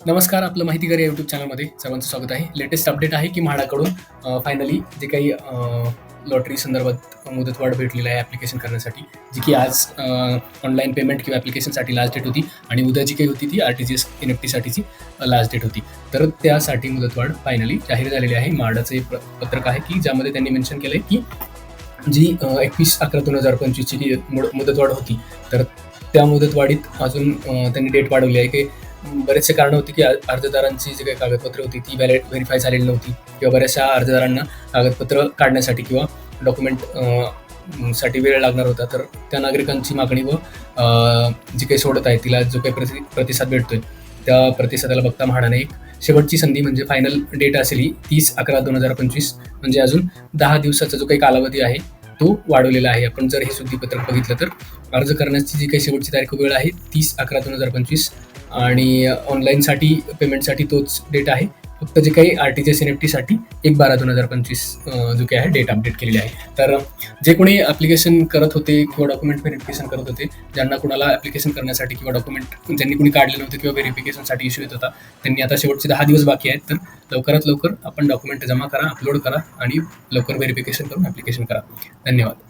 नमस्कार आपलं माहिती करा यूट्यूब चॅनलमध्ये सर्वांचं स्वागत आहे. लेटेस्ट अपडेट आहे की म्हाडाकडून फायनली जे काही लॉटरी संदर्भात मुदतवाढ भेटलेली आहे ॲप्लिकेशन करण्यासाठी जी की आज ऑनलाईन पेमेंट किंवा ॲप्लिकेशनसाठी लास्ट डेट होती आणि उद्या जी काही होती ती R T G S N F टीसाठीची last date होती. तर त्यासाठी मुदतवाढ फायनली जाहीर झालेली आहे. म्हाडाचं एक पत्रक आहे की ज्यामध्ये त्यांनी मेन्शन केलं आहे की जी एकवीस अकरा दोन हजार पंचवीसची जी मुदतवाढ होती तर त्या मुदतवाढीत अजून त्यांनी डेट वाढवली आहे की बरेचसे कारण होती की अर्जदारांची जी काही कागदपत्र होती ती व्हॅलिड व्हेरीफाय झालेली नव्हती. किंवा बऱ्याचशा अर्जदारांना कागदपत्र काढण्यासाठी किंवा डॉक्युमेंटसाठी वेळ लागणार होता. तर त्या नागरिकांची मागणी व जी काही सोडत आहे तिला जो काही प्रति प्रतिसाद भेटतोय त्या प्रतिसादाला बघता म्हाडाने एक शेवटची संधी म्हणजे फायनल डेट असेल ही तीस अकरा दोन हजार पंचवीस म्हणजे अजून दहा दिवसाचा जो काही कालावधी आहे तो वाढवलेला आहे. आपण जर हे सुद्धीपत्रक बघितलं तर अर्ज करण्याची जी काही शेवटची तारीख वेळ आहे तीस अकरा दोन हजार पंचवीस आणि ऑनलाईनसाठी पेमेंटसाठी तोच डेट आहे. फक्त जे काही R T G S N F टीसाठी एक बारा दोन हजार पंचवीस जो काही आहे डेट अपडेट केलेली आहे. तर जे कोणी ॲप्लिकेशन करत होते किंवा डॉक्युमेंट व्हेरिफिकेशन करत होते ज्यांना कुणाला ॲप्लिकेशन करण्यासाठी किंवा डॉक्युमेंट ज्यांनी कुणी काढले नव्हते किंवा व्हेरिफिकेशनसाठी इश्यू येत होता त्यांनी आता शेवटचे दहा दिवस बाकी आहेत तर लवकरात लवकर आपण डॉक्युमेंट जमा करा अपलोड करा आणि लवकर व्हेरिफिकेशन करून ॲप्लिकेशन करा. धन्यवाद.